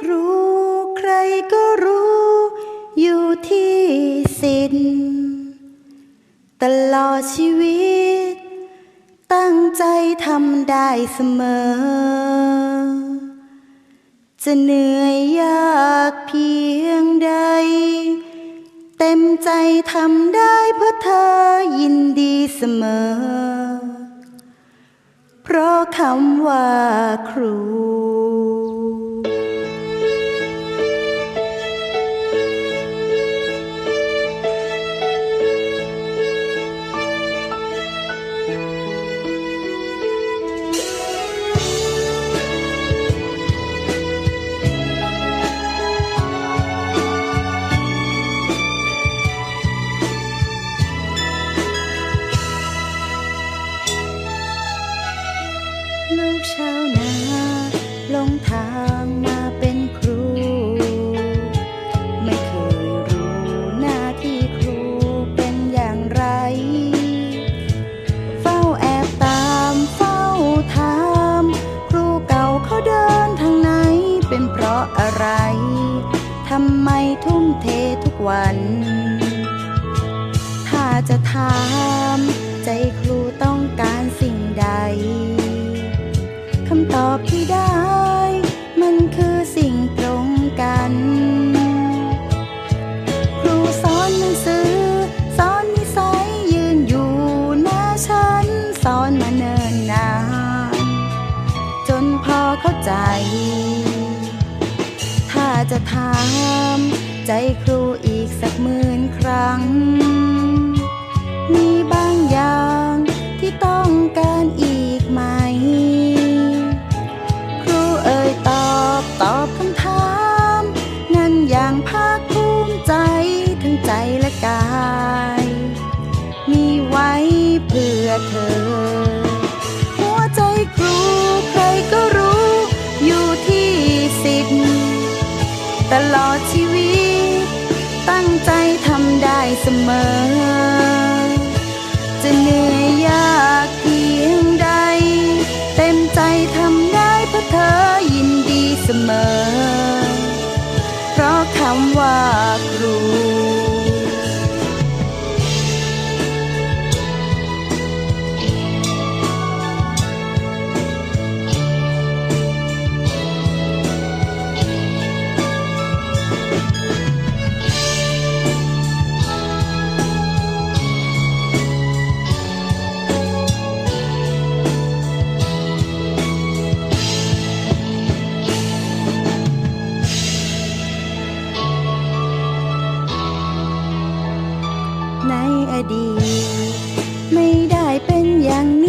ครูใครก็รู้อยู่ที่สิทธิ์ตลอดชีวิต ตั้งใจทำได้เสมอ จะเหนื่อยยากเพียงใด เต็มใจทำได้เพื่อเธอยินดีเสมอ เพราะคำว่าครู ชาวนาลงทางมาเป็นครู ไม่เคยรู้หน้าที่ครูเป็นอย่างไร เฝ้าแอบตามเฝ้าถามครูเก่าเขาเดินทางไหน เป็นเพราะอะไร ทำไมทุ่มเททุกวัน ถ้าจะถาม ใจครูต้องการสิ่งใดำตอบที่ได้ มันคือสิ่งตรงกัน ครูสอนหนังสือ สอนนิสัยยืนอยู่หน้าฉัน สอนมาเนิ่นนาน จนพอเข้าใจ ถ้าจะถาม ใจครูอีกสักหมื่นครั้ง เสมอ จะเหนื่อยยากเพียงใด เต็มใจทำได้เพราะเธอยินดีเสมอ เพราะคำว่า ดี ไม่ได้เป็นอย่าง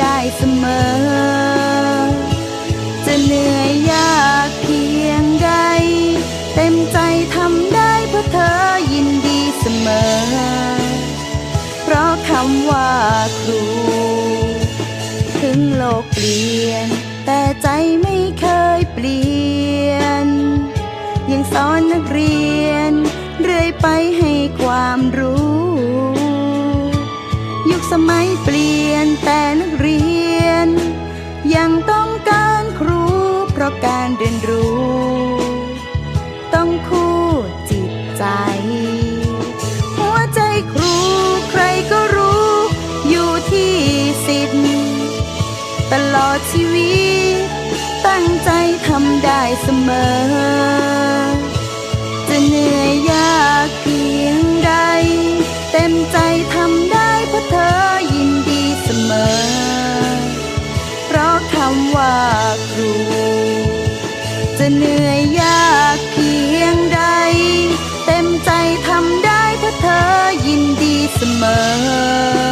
ได้เสมอ จะเหนื่อยยากเพียงใด เต็มใจทำได้เพราะเธอยินดีเสมอ เพราะคำว่าครู ถึงโลกเปลี่ยน แต่ใจไม่เคยเปลี่ยน ยังสอนนักเรียน เรื่อยไปให้ความรู้ ยุคสมัยเปลี่ยนแต่นักเรียน ยังต้องการครู เพราะการเรียนรู้ ต้องคู่จิตใจ หัวใจครูใครก็รู้ อยู่ที่สิทธิ์ตลอดชีวิต ตั้งใจทำได้เสมอ จะเหนื่อยยากเพียงใด เต็มใจทำได้เพราะเธอยินดีเสมอ